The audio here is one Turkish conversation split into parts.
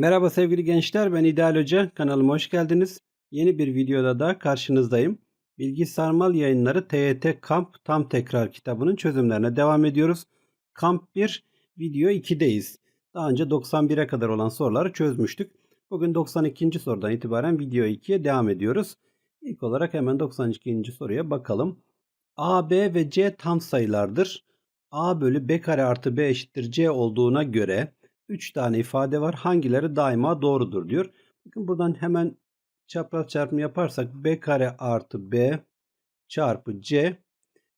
Merhaba sevgili gençler, ben İdeal Hoca. Kanalıma hoş geldiniz. Yeni bir videoda da karşınızdayım. Bilgi Sarmal Yayınları TYT Kamp Tam Tekrar kitabının çözümlerine devam ediyoruz. Kamp 1, video 2'deyiz. Daha önce 91'e kadar olan soruları çözmüştük. Bugün 92. sorudan itibaren video 2'ye devam ediyoruz. İlk olarak hemen 92. soruya bakalım. A, B ve C tam sayılardır. A bölü B kare artı B eşittir C olduğuna göre 3 tane ifade var. Hangileri daima doğrudur diyor. Bakın buradan hemen çapraz çarpımı yaparsak b kare artı b çarpı c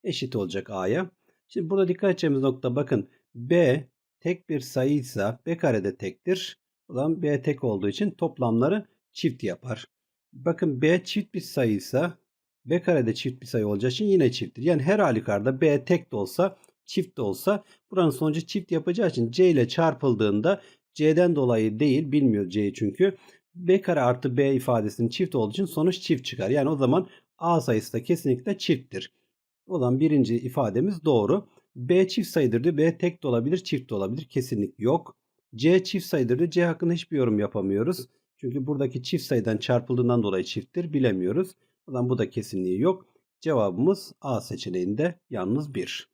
eşit olacak a'ya. Şimdi burada dikkat edeceğimiz nokta bakın b tek bir sayıysa b kare de tektir. O zaman b tek olduğu için toplamları çift yapar. Bakın b çift bir sayıysa b kare de çift bir sayı olacağı için yine çifttir. Yani her halükarda b tek de olsa çift de olsa buranın sonucu çift yapacağı için c ile çarpıldığında c'den dolayı değil bilmiyor c'yi çünkü b kare artı b ifadesinin çift olduğu için sonuç çift çıkar. Yani o zaman a sayısı da kesinlikle çifttir. O zaman birinci ifademiz doğru. b çift sayıdır diyor. b tek de olabilir çift de olabilir. Kesinlik yok. c çift sayıdır diyor. c hakkında hiçbir yorum yapamıyoruz. Çünkü buradaki çift sayıdan çarpıldığından dolayı çifttir bilemiyoruz. O zaman bu da kesinliği yok. Cevabımız A seçeneğinde yalnız 1.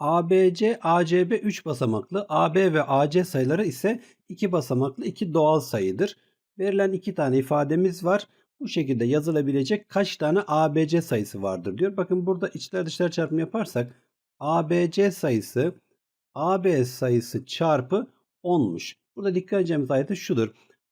ABC, ACB 3 basamaklı, AB ve AC sayıları ise 2 basamaklı 2 doğal sayıdır. Verilen 2 tane ifademiz var. Bu şekilde yazılabilecek kaç tane ABC sayısı vardır diyor. Bakın burada içler dışlar çarpımı yaparsak ABC sayısı AB sayısı çarpı 10'muş. Burada dikkat edeceğimiz ayrıntı şudur.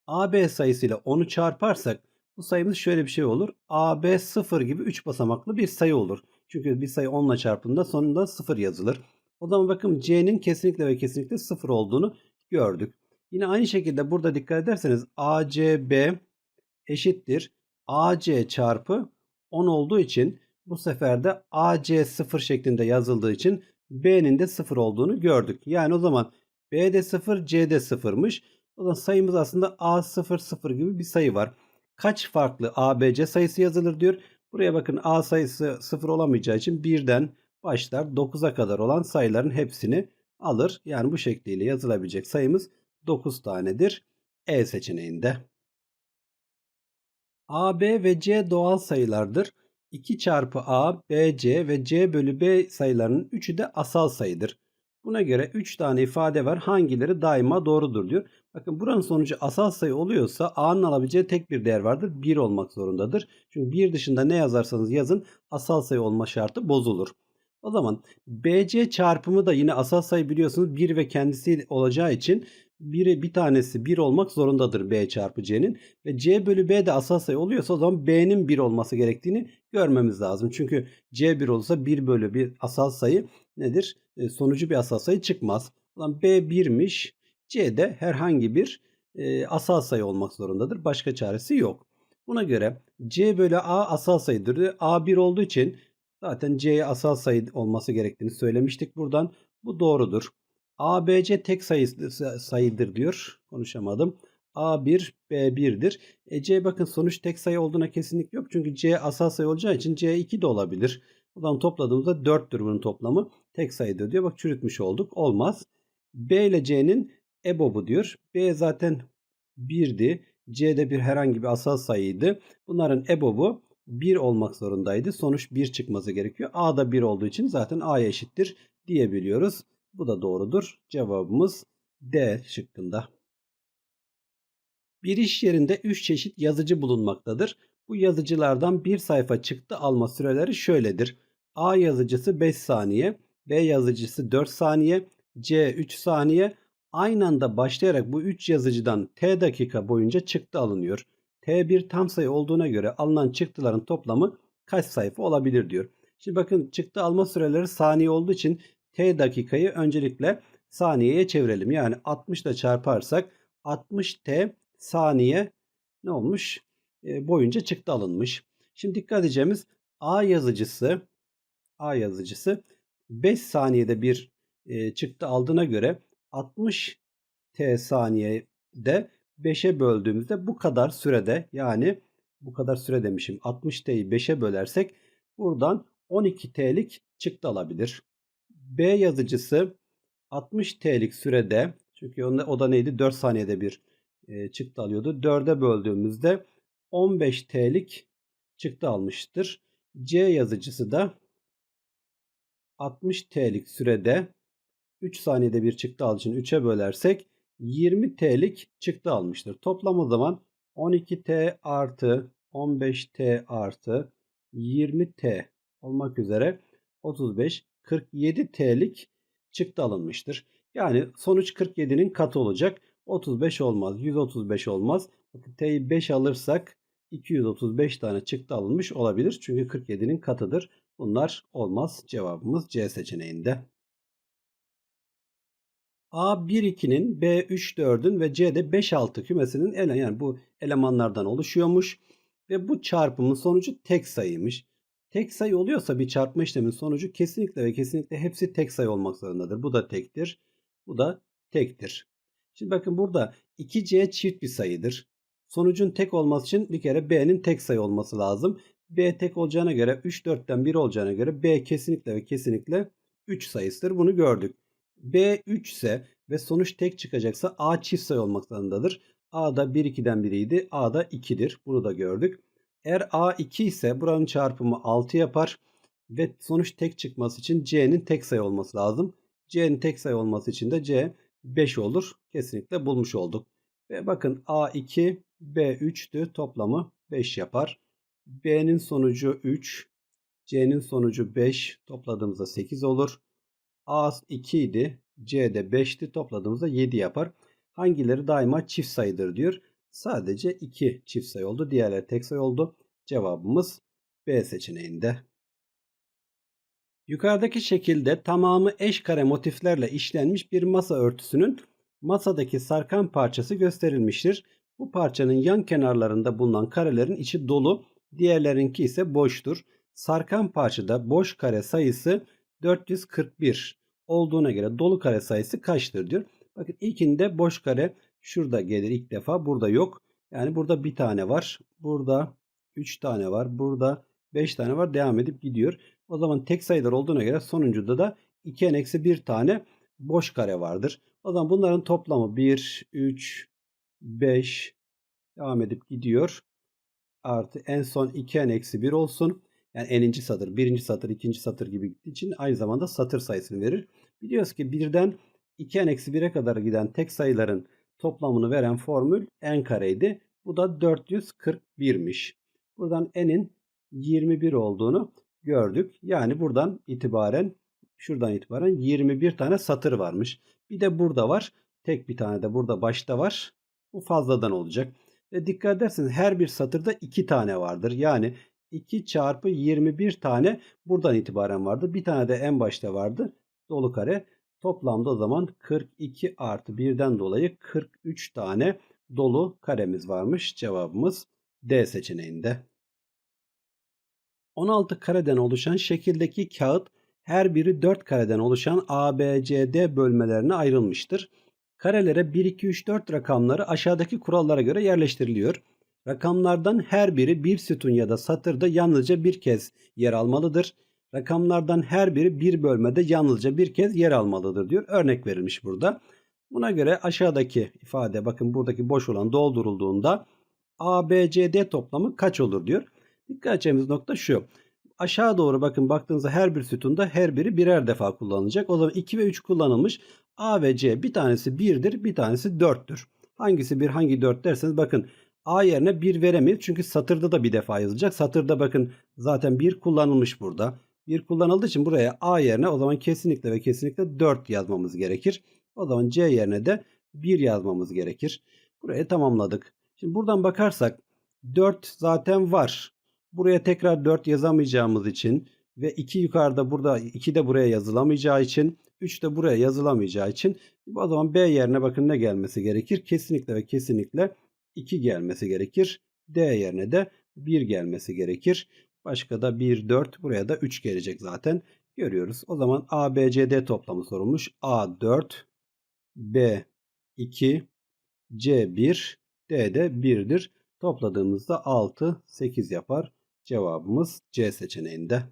AB sayısıyla 10'u çarparsak bu sayımız şöyle bir şey olur. AB 0 gibi 3 basamaklı bir sayı olur. Çünkü bir sayı 10 ile çarptığında sonunda 0 yazılır. O zaman bakın c'nin kesinlikle ve kesinlikle 0 olduğunu gördük. Yine aynı şekilde burada dikkat ederseniz ACB eşittir AC çarpı 10 olduğu için bu sefer de AC 0 şeklinde yazıldığı için B'nin de 0 olduğunu gördük. Yani o zaman B'de 0, C'de 0'mış. O zaman sayımız aslında A0, 0 gibi bir sayı var. Kaç farklı ABC sayısı yazılır diyor. Buraya bakın A sayısı 0 olamayacağı için birden başlar 9'a kadar olan sayıların hepsini alır. Yani bu şekliyle yazılabilecek sayımız 9 tanedir. E seçeneğinde. A, B ve C doğal sayılardır. 2 çarpı A, B, C ve C bölü B sayılarının üçü de asal sayıdır. Buna göre 3 tane ifade var. Hangileri daima doğrudur diyor. Bakın buranın sonucu asal sayı oluyorsa A'nın alabileceği tek bir değer vardır. 1 olmak zorundadır. Çünkü 1 dışında ne yazarsanız yazın asal sayı olma şartı bozulur. O zaman BC çarpımı da yine asal sayı biliyorsunuz 1 ve kendisi olacağı için biri bir tanesi 1 olmak zorundadır B çarpı C'nin. Ve C bölü B de asal sayı oluyorsa o zaman B'nin 1 olması gerektiğini görmemiz lazım. Çünkü C 1 olursa 1 bölü 1 asal sayı nedir? E, sonucu bir asal sayı çıkmaz. O zaman B 1'miş. C de herhangi bir e, asal sayı olmak zorundadır. Başka çaresi yok. Buna göre C bölü A asal sayıdır. A 1 olduğu için zaten C'ye asal sayı olması gerektiğini söylemiştik buradan. Bu doğrudur. ABC tek sayı, sayıdır diyor. Konuşamadım. A1, B1'dir. E C bakın sonuç tek sayı olduğuna kesinlik yok. Çünkü C asal sayı olacağı için C2 de olabilir. Buradan topladığımızda 4'tür bunun toplamı. Tek sayıdır diyor. Bak çürütmüş olduk. Olmaz. B ile C'nin EBOB'u diyor. B zaten 1'di. C'de bir herhangi bir asal sayıydı. Bunların EBOB'u 1 olmak zorundaydı. Sonuç 1 çıkması gerekiyor. A da 1 olduğu için zaten A'ya eşittir diyebiliyoruz. Bu da doğrudur. Cevabımız D şıkkında. Bir iş yerinde 3 çeşit yazıcı bulunmaktadır. Bu yazıcılardan bir sayfa çıktı alma süreleri şöyledir. A yazıcısı 5 saniye, B yazıcısı 4 saniye, C 3 saniye. Aynı anda başlayarak bu 3 yazıcıdan T dakika boyunca çıktı alınıyor. T bir tam sayı olduğuna göre alınan çıktıların toplamı kaç sayfa olabilir diyor. Şimdi bakın çıktı alma süreleri saniye olduğu için T dakikayı öncelikle saniyeye çevirelim. Yani 60 ile çarparsak 60 T saniye ne olmuş? E, boyunca çıktı alınmış. Şimdi dikkat edeceğimiz A yazıcısı A yazıcısı 5 saniyede bir e, çıktı aldığına göre 60 T saniyede 5'e böldüğümüzde bu kadar sürede yani bu kadar süre demişim 60 T'yi 5'e bölersek buradan 12 T'lik çıktı alabilir. B yazıcısı 60 T'lik sürede Çünkü onda, o da neydi? 4 saniyede bir e, çıktı alıyordu. 4'e böldüğümüzde 15 T'lik çıktı almıştır. C yazıcısı da 60 T'lik sürede 3 saniyede bir çıktı aldığı için 3'e bölersek 20 T'lik çıktı almıştır. Toplam o zaman 12T artı 15T artı 20T olmak üzere 35 47 T'lik çıktı alınmıştır. Yani sonuç 47'nin katı olacak. 35 olmaz. 135 olmaz. T'yi 5 alırsak 235 tane çıktı alınmış olabilir. Çünkü 47'nin katıdır. Bunlar olmaz. Cevabımız C seçeneğinde. A1-2'nin B3-4'ün ve C'de 5-6 kümesinin ele yani bu elemanlardan oluşuyormuş. Ve bu çarpımın sonucu tek sayıymış. Tek sayı oluyorsa bir çarpma işleminin sonucu kesinlikle ve kesinlikle hepsi tek sayı olmak zorundadır. Bu da tektir. Bu da tektir. Şimdi bakın burada 2C çift bir sayıdır. Sonucun tek olması için bir kere B'nin tek sayı olması lazım. B tek olacağına göre 3 4'ten 1 olacağına göre B kesinlikle ve kesinlikle 3 sayısıdır. Bunu gördük. B 3 ise ve sonuç tek çıkacaksa A çift sayı olmak zorundadır. A da 1 2'den biriydi. A da 2'dir. Bunu da gördük. Eğer A 2 ise buranın çarpımı 6 yapar. Ve sonuç tek çıkması için C'nin tek sayı olması lazım. C'nin tek sayı olması için de C 5 olur. Kesinlikle bulmuş olduk. Ve bakın A2 B3'tü. Toplamı 5 yapar. B'nin sonucu 3. C'nin sonucu 5. Topladığımızda 8 olur. A 2 idi. C de 5'ti. Topladığımızda 7 yapar. Hangileri daima çift sayıdır diyor. Sadece 2 çift sayı oldu. Diğerleri tek sayı oldu. Cevabımız B seçeneğinde. Yukarıdaki şekilde tamamı eş kare motiflerle işlenmiş bir masa örtüsünün masadaki sarkan parçası gösterilmiştir. Bu parçanın yan kenarlarında bulunan karelerin içi dolu, diğerlerinki ise boştur. Sarkan parçada boş kare sayısı 441 olduğuna göre dolu kare sayısı kaçtır diyor. Bakın ilkinde boş kare şurada gelir ilk defa burada yok. Yani burada bir tane var. Burada 3 tane var. Burada 5 tane var. Devam edip gidiyor. O zaman tek sayılar olduğuna göre sonuncuda da 2'en eksi 1 tane boş kare vardır. O zaman bunların toplamı 1, 3, 5 devam edip gidiyor. Artı en son 2'en eksi 1 olsun. Yani eninci satır, birinci satır, ikinci satır gibi gittiği için aynı zamanda satır sayısını verir. Biliyoruz ki birden 2'en eksi 1'e kadar giden tek sayıların toplamını veren formül n kareydi. Bu da 441'miş. Buradan n'in 21 olduğunu gördük. Yani buradan itibaren şuradan itibaren 21 tane satır varmış. Bir de burada var. Tek bir tane de burada başta var. Bu fazladan olacak. Ve dikkat ederseniz her bir satırda 2 tane vardır. Yani 2 çarpı 21 tane buradan itibaren vardı. Bir tane de en başta vardı. Dolu kare. Toplamda o zaman 42 artı 1'den dolayı 43 tane dolu karemiz varmış. Cevabımız D seçeneğinde. 16 kareden oluşan şekildeki kağıt her biri 4 kareden oluşan A, B, C, D bölmelerine ayrılmıştır. Karelere 1, 2, 3, 4 rakamları aşağıdaki kurallara göre yerleştiriliyor. Rakamlardan her biri bir sütun ya da satırda yalnızca bir kez yer almalıdır. Rakamlardan her biri bir bölmede yalnızca bir kez yer almalıdır diyor. Örnek verilmiş burada. Buna göre aşağıdaki ifade bakın buradaki boş olan doldurulduğunda A, B, C, D toplamı kaç olur diyor. Dikkat edeceğimiz nokta şu. Aşağı doğru bakın baktığınızda her bir sütunda her biri birer defa kullanılacak. O zaman 2 ve 3 kullanılmış. A ve C bir tanesi 1'dir bir tanesi 4'tür. Hangisi 1 hangi 4 derseniz bakın A yerine 1 veremeyiz. Çünkü satırda da bir defa yazılacak. Satırda bakın zaten 1 kullanılmış burada. 1 kullanıldığı için buraya A yerine o zaman kesinlikle ve kesinlikle 4 yazmamız gerekir. O zaman C yerine de 1 yazmamız gerekir. Burayı tamamladık. Şimdi buradan bakarsak 4 zaten var. Buraya tekrar 4 yazamayacağımız için ve 2 yukarıda burada 2 de buraya yazılamayacağı için 3 de buraya yazılamayacağı için o zaman B yerine bakın ne gelmesi gerekir? Kesinlikle ve kesinlikle 2 gelmesi gerekir. D yerine de 1 gelmesi gerekir. Başka da 1, 4 buraya da 3 gelecek zaten. Görüyoruz. O zaman A, B, C, D toplamı sorulmuş. A 4, B 2, C 1, D de 1'dir. Topladığımızda 6, 8 yapar. Cevabımız C seçeneğinde.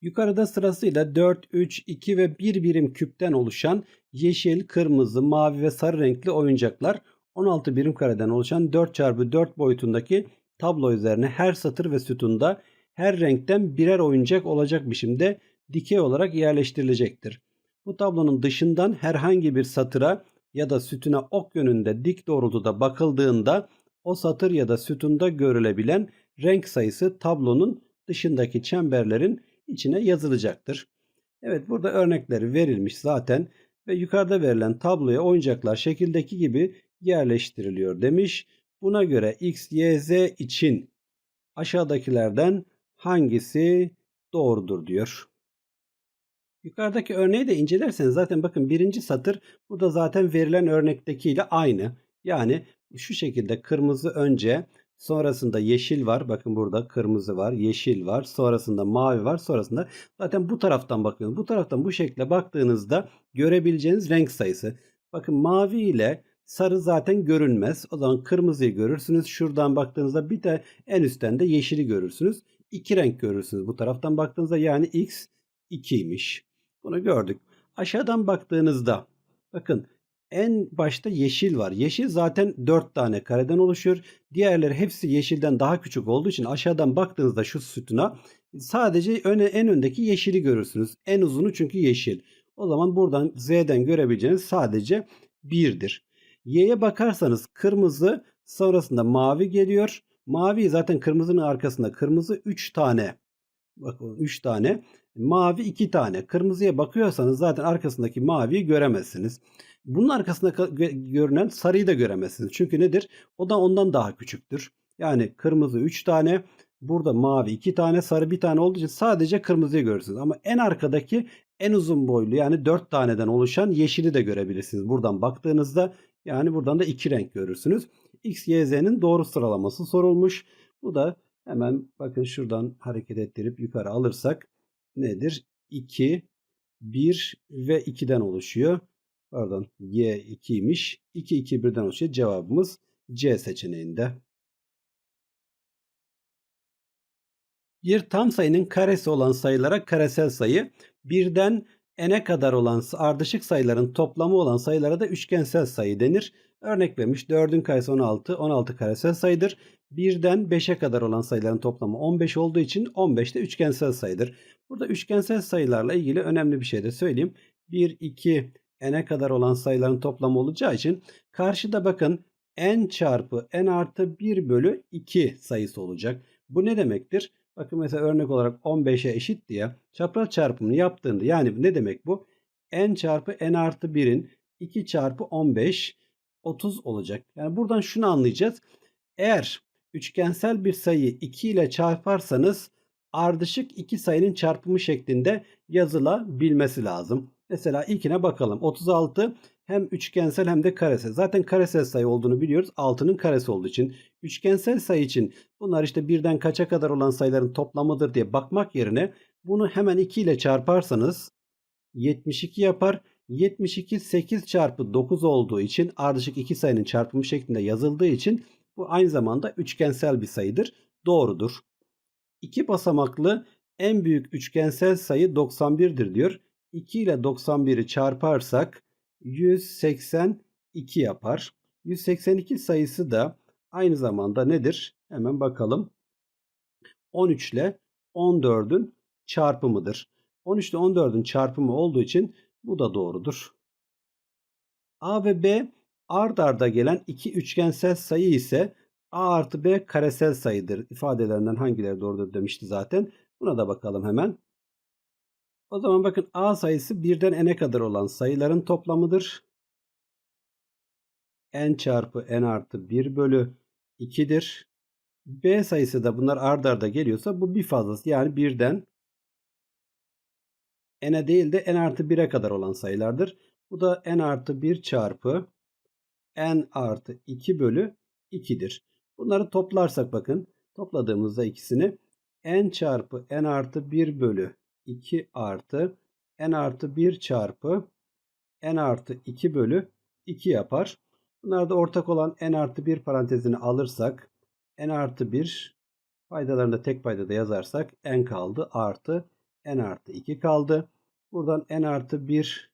Yukarıda sırasıyla 4, 3, 2 ve 1 birim küpten oluşan yeşil, kırmızı, mavi ve sarı renkli oyuncaklar 16 birim kareden oluşan 4x4 boyutundaki tablo üzerine her satır ve sütunda her renkten birer oyuncak olacak biçimde dikey olarak yerleştirilecektir. Bu tablonun dışından herhangi bir satıra ya da sütuna ok yönünde dik doğrultuda bakıldığında o satır ya da sütunda görülebilen renk sayısı tablonun dışındaki çemberlerin içine yazılacaktır. Evet burada örnekleri verilmiş zaten ve yukarıda verilen tabloya oyuncaklar şekildeki gibi yerleştiriliyor demiş. Buna göre x, y, z için aşağıdakilerden hangisi doğrudur diyor. Yukarıdaki örneği de incelerseniz zaten bakın birinci satır burada zaten verilen örnektekiyle aynı. Yani şu şekilde kırmızı önce sonrasında yeşil var. Bakın burada kırmızı var, yeşil var. Sonrasında mavi var. Sonrasında zaten bu taraftan bakıyorsunuz. Bu taraftan bu şekilde baktığınızda görebileceğiniz renk sayısı. Bakın mavi ile sarı zaten görünmez. O zaman kırmızıyı görürsünüz. Şuradan baktığınızda bir de en üstten de yeşili görürsünüz. İki renk görürsünüz bu taraftan baktığınızda yani x 2'ymiş. Bunu gördük. Aşağıdan baktığınızda bakın en başta yeşil var. Yeşil zaten 4 tane kareden oluşuyor. Diğerleri hepsi yeşilden daha küçük olduğu için aşağıdan baktığınızda şu sütuna sadece öne, en öndeki yeşili görürsünüz. En uzunu çünkü yeşil. O zaman buradan Z'den görebileceğiniz sadece 1'dir. Y'ye bakarsanız kırmızı sonrasında mavi geliyor. Mavi zaten kırmızının arkasında kırmızı 3 tane. Bakın 3 tane. Mavi 2 tane. Kırmızıya bakıyorsanız zaten arkasındaki maviyi göremezsiniz. Bunun arkasında görünen sarıyı da göremezsiniz. Çünkü nedir? O da ondan daha küçüktür. Yani kırmızı 3 tane, burada mavi 2 tane, sarı 1 tane olduğu için sadece kırmızıyı görürsünüz. Ama en arkadaki en uzun boylu yani 4 taneden oluşan yeşili de görebilirsiniz. Buradan baktığınızda yani buradan da 2 renk görürsünüz. X, Y, Z'nin doğru sıralaması sorulmuş. Bu da hemen bakın şuradan hareket ettirip yukarı alırsak nedir? 2, 1 ve 2'den oluşuyor. Pardon Y 2'ymiş. 2, 2, 1'den oluşuyor. Cevabımız C seçeneğinde. Bir tam sayının karesi olan sayılara karesel sayı, birden n'e kadar olan ardışık sayıların toplamı olan sayılara da üçgensel sayı denir. Örnek vermiş 4'ün karesi 16, 16 karesel sayıdır. 1'den 5'e kadar olan sayıların toplamı 15 olduğu için 15 de üçgensel sayıdır. Burada üçgensel sayılarla ilgili önemli bir şey de söyleyeyim. 1, 2, n'e kadar olan sayıların toplamı olacağı için karşıda bakın n çarpı n artı 1 bölü 2 sayısı olacak. Bu ne demektir? Bakın mesela örnek olarak 15'e eşit diye çapraz çarpımını yaptığında yani ne demek bu? n çarpı n artı 1'in 2 çarpı 15 30 olacak. Yani buradan şunu anlayacağız. Eğer üçgensel bir sayıyı 2 ile çarparsanız ardışık iki sayının çarpımı şeklinde yazılabilmesi lazım. Mesela ilkine bakalım. 36 hem üçgensel hem de karesel. Zaten karesel sayı olduğunu biliyoruz. 6'nın karesi olduğu için. Üçgensel sayı için bunlar işte birden kaça kadar olan sayıların toplamıdır diye bakmak yerine bunu hemen 2 ile çarparsanız 72 yapar. 72 8 çarpı 9 olduğu için ardışık iki sayının çarpımı şeklinde yazıldığı için bu aynı zamanda üçgensel bir sayıdır. Doğrudur. İki basamaklı en büyük üçgensel sayı 91'dir diyor. 2 ile 91'i çarparsak 182 yapar. 182 sayısı da aynı zamanda nedir? Hemen bakalım. 13 ile 14'ün çarpımıdır. 13 ile 14'ün çarpımı olduğu için bu da doğrudur. A ve B ard arda gelen iki üçgensel sayı ise A artı B karesel sayıdır. İfadelerinden hangileri doğrudur demişti zaten. Buna da bakalım hemen. O zaman bakın A sayısı birden n'e kadar olan sayıların toplamıdır. n çarpı n artı 1 bölü 2'dir. B sayısı da bunlar ard arda geliyorsa bu bir fazlası yani birden n'e değil de n artı 1'e kadar olan sayılardır. Bu da n artı 1 çarpı n artı 2 bölü 2'dir. Bunları toplarsak bakın topladığımızda ikisini n çarpı n artı 1 bölü 2 artı n artı 1 çarpı n artı 2 bölü 2 yapar. Bunlarda ortak olan n artı 1 parantezini alırsak n artı 1 faydalarını tek paydada yazarsak n kaldı artı n artı 2 kaldı. Buradan n artı 1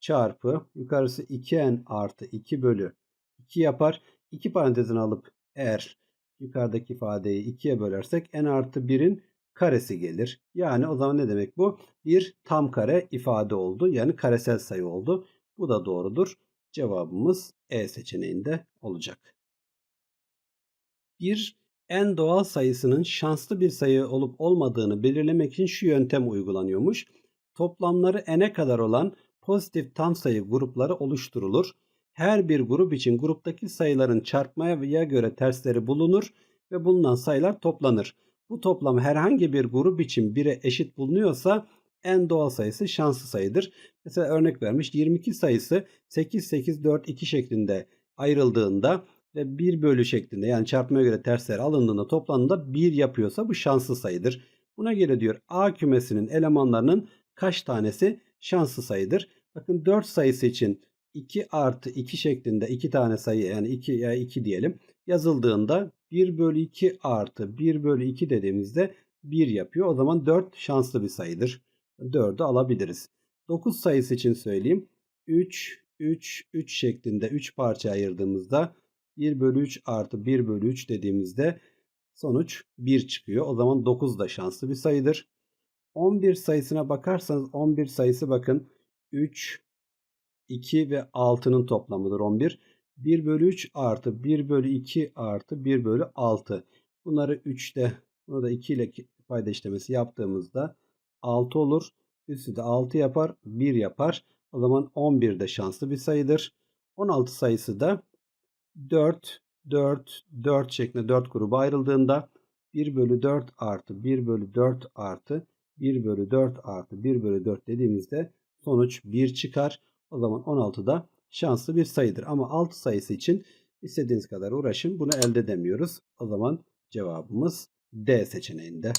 çarpı yukarısı 2n artı 2 bölü 2 yapar. 2 parantezini alıp eğer yukarıdaki ifadeyi 2'ye bölersek n artı 1'in karesi gelir. Yani o zaman ne demek bu? Bir tam kare ifade oldu. Yani karesel sayı oldu. Bu da doğrudur. Cevabımız E seçeneğinde olacak. Bir n doğal sayısının şanslı bir sayı olup olmadığını belirlemek için şu yöntem uygulanıyormuş. Toplamları n'e kadar olan pozitif tam sayı grupları oluşturulur. Her bir grup için gruptaki sayıların çarpmaya göre tersleri bulunur ve bulunan sayılar toplanır. Bu toplam herhangi bir grup için 1'e eşit bulunuyorsa en doğal sayısı şanslı sayıdır. Mesela örnek vermiş 22 sayısı 8, 8, 4, 2 şeklinde ayrıldığında ve 1 bölü şeklinde yani çarpmaya göre tersler alındığında toplamında 1 yapıyorsa bu şanslı sayıdır. Buna göre diyor A kümesinin elemanlarının kaç tanesi şanslı sayıdır. Bakın 4 sayısı için 2 artı 2 şeklinde 2 tane sayı yani 2 ya 2 diyelim yazıldığında 1 bölü 2 artı 1 bölü 2 dediğimizde 1 yapıyor. O zaman 4 şanslı bir sayıdır. 4'ü alabiliriz. 9 sayısı için söyleyeyim. 3, 3, 3 şeklinde 3 parça ayırdığımızda 1 bölü 3 artı 1 bölü 3 dediğimizde sonuç 1 çıkıyor. O zaman 9 da şanslı bir sayıdır. 11 sayısına bakarsanız 11 sayısı bakın 3, 2 ve 6'nın toplamıdır 11. 1 bölü 3 artı 1 bölü 2 artı 1 bölü 6. Bunları 3'te bunu da 2 ile payda işlemesi yaptığımızda 6 olur. Üstü de 6 yapar 1 yapar. O zaman 11 de şanslı bir sayıdır. 16 sayısı da 4, 4, 4 şeklinde 4 gruba ayrıldığında 1 bölü 4 artı 1 bölü 4 artı 1 bölü 4 artı 1 bölü 4 dediğimizde sonuç 1 çıkar. O zaman 16 da şanslı bir sayıdır. Ama 6 sayısı için istediğiniz kadar uğraşın. Bunu elde edemiyoruz. O zaman cevabımız D seçeneğinde.